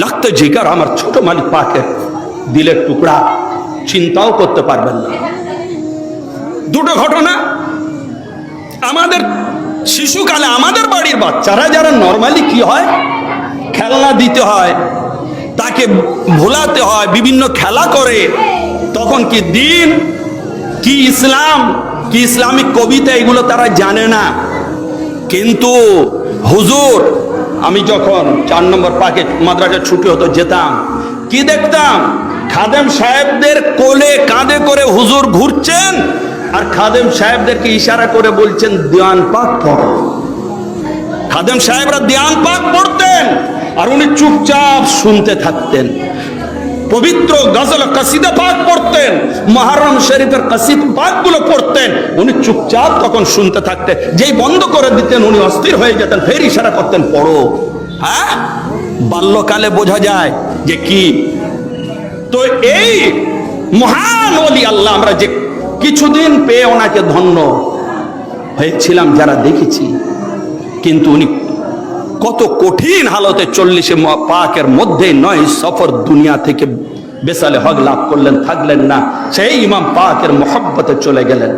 লাগতো জিগার আমার ছোট মালিক পাকের দিলের টুকরা চিন্তাও করতে পারবেন না। দুটো ঘটনা। আমাদের শিশুকালে আমাদের বাড়ির বাচ্চারা যারা নর্মালি কি হয়? খেলনা দিতে হয়, তাকে ভোলাতে হয়, বিভিন্ন খেলা করে, তখন কি দিন, কি ইসলাম, কি ইসলামিক কবিতা এগুলো তারা জানে না। কিন্তু হুজুর আমি যখন চার নম্বর পাকে মাদ্রাসা ছুটি হতো, যেতাম। কি দেখতাম? খাদেম সাহেবদের কোলে কাঁধে করে হুজুর ঘুরছেন আর খাদেম সাহেবদেরকে ইশারা করে বলছেন দেওয়ান পাক পড়ো। খাদেম সাহেবরা দেওয়ান পাক পড়তেন আর উনি চুপচাপ শুনতে থাকতেন। পবিত্র গজল কাসিদা পাক পড়তেন, মহারম শরীফের কাসিদ পাকগুলো পড়তেন, উনি চুপচাপ তখন শুনতে থাকতেন, যেই বন্ধ করে দিতেন, উনি অস্থির হয়ে যেতেন, ফের ইশারা করতেন, পড়ো। হ্যাঁ? বাল্যকালে বোঝা যায় যে কি? তো এই মহান ওলি আল্লাহ, আমরা যে কিছুদিন পেয়ে ওনাকে ধন্য হয়েছিলাম, যারা দেখেছি, কিন্তু উনি কত কঠিন হালতে চল্লিশে পাকের মধ্যে নয়, সফর দুনিয়া থেকে বেসালে হক লাভ করলেন, থাকলেন না। সেই ইমাম পাকের মহব্বতে চলে গেলেন।